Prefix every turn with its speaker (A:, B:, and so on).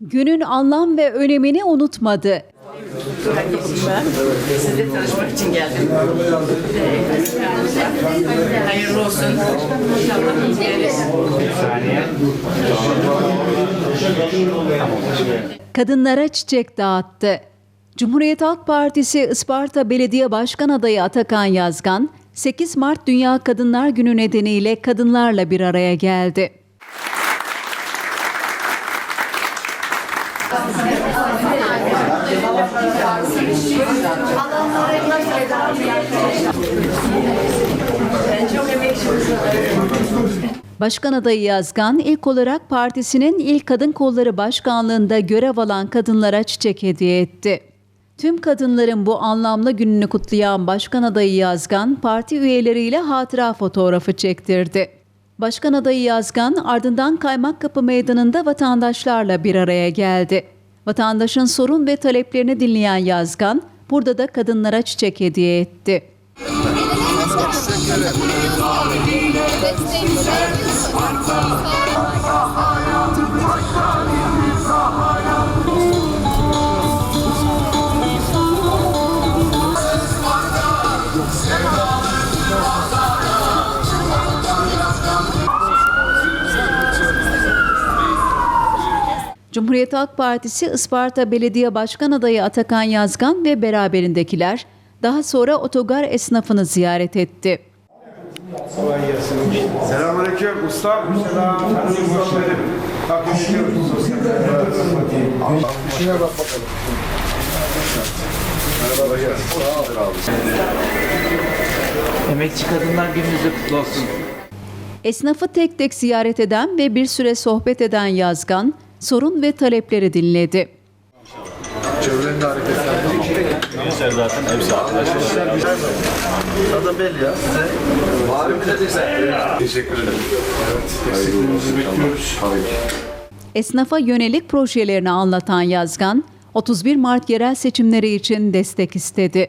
A: Günün anlam ve önemini unutmadı.
B: Sizle tanışmak için geldim. Hayırlı olsun.
A: Kadınlara çiçek dağıttı. Cumhuriyet Halk Partisi Isparta Belediye Başkan Adayı Atakan Yazgan, 8 Mart Dünya Kadınlar Günü nedeniyle kadınlarla bir araya geldi. Başkan adayı Yazgan ilk olarak partisinin ilk kadın kolları başkanlığında görev alan kadınlara çiçek hediye etti. Tüm kadınların bu anlamlı gününü kutlayan Başkan adayı Yazgan, parti üyeleriyle hatıra fotoğrafı çektirdi. Başkan adayı Yazgan ardından Kaymakkapı Meydanı'nda vatandaşlarla bir araya geldi. Vatandaşın sorun ve taleplerini dinleyen Yazgan, burada da kadınlara çiçek hediye etti. Cumhuriyet Halk Partisi Isparta Belediye Başkan Adayı Atakan Yazgan ve beraberindekiler daha sonra otogar esnafını ziyaret etti.
C: Selamünaleyküm usta. Selam. İşine bak bakalım. Merhaba.
D: Emekçi Kadınlar Gününüz de kutlu olsun.
A: Esnafı tek tek ziyaret eden ve bir süre sohbet eden Yazgan, sorun ve talepleri dinledi.
C: Çevrenin
E: Gençler zaten hepsi arkadaşlar.
C: Tadı belli ya size. Var mı dediyse? Teşekkür ederim. Evet. Bekliyoruz.
A: Esnafa yönelik projelerini anlatan Yazgan, 31 Mart yerel seçimleri için destek istedi.